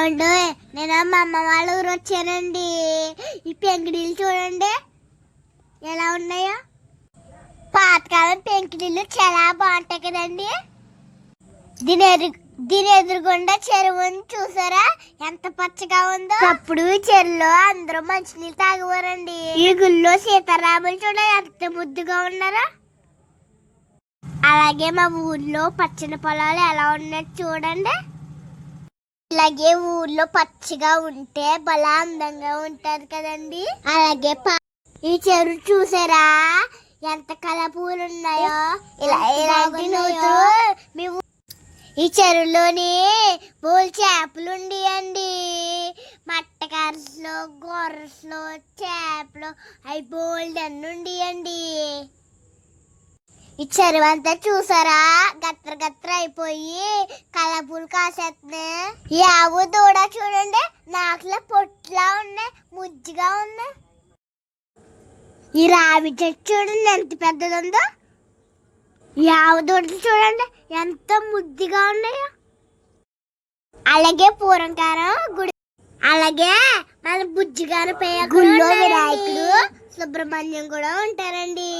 ఏమండి నేను మా అమ్మ వాళ్ళ ఊరు వచ్చానండి. ఈ పెంకుడిల్లు చూడండి. ఎలా ఉన్నాయో. పాతకాలం పెంకుడిల్లు చాలా బాగుంటాయి కదండి. దీని ఎదురు దీని ఎదురుగుండా చెరువుని చూసారా? ఎంత పచ్చగా ఉందో. అప్పుడు చెరువులో అందరూ మంచినీళ్ళు తాగవారండి. ఈ గుళ్ళో సీతారాములు చూడ ఎంత ముద్దుగా ఉన్నారా. అలాగే మా ఊర్లో పచ్చని పొలాలు ఎలా ఉన్నాయో చూడండి. అలాగే ఊర్లో పచ్చిగా ఉంటే బలా అందంగా ఉంటది కదండి. అలాగే ప- ఈ చెరువు చూసారా? ఎంత కలపూలు ఉన్నాయో? ఇలా ఇలాంటి నూతులు? ఈ చెరువులోని బోల్ చేపలు ఉండేయండి. మట్టకారసులో గొర్రెలు చేపలు అవి బోల్డ్ అన్ని ఉండేయండి ఈ చెరువు అంతా చూసారా? గత్ర గత్ర అయిపోయి కలపూలు కాసేస్తున్నాయి ఈ ఆవు దూడ చూడండి నాకులో పొట్లా ఉన్నాయి ముజ్జిగా ఉన్నాయి. ఈ రావి చెట్టు చూడండి ఎంత పెద్దది ఉందో ఈ ఆవు దూడలు చూడండి ఎంత ముద్దిగా ఉన్నాయో. అలాగే పూరంకారం గుడి అలాగే మన బుజ్జిగారు పేయ గుళ్ళో వినాయకుడు సుబ్రహ్మణ్యం కూడా ఉంటారండి.